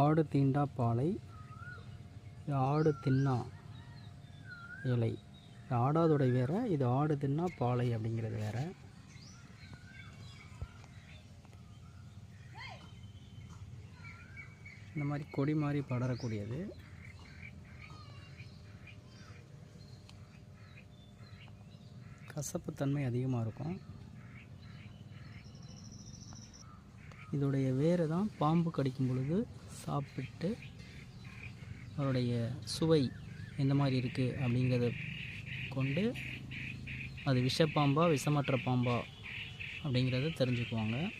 ஆடு தீண்டா பாலை ஆடு தின்னா இலை. இது ஆடாதோடை வேற இது ஆடு தின்னா பாலை அப்படிங்கிறது வேற. இந்த மாதிரி கொடி மாதிரி படரக்கூடியது. கசப்புத்தன்மை அதிகமாக இருக்கும். இதோடைய வேரை தான் பாம்பு கடிக்கும் பொழுது சாப்பிட்டு அதோடைய சுவை எந்த மாதிரி இருக்குது அப்படிங்கிறத கொண்டு அது விஷப்பாம்பா விஷமற்ற பாம்பா அப்படிங்கிறத தெரிஞ்சுக்குவாங்க.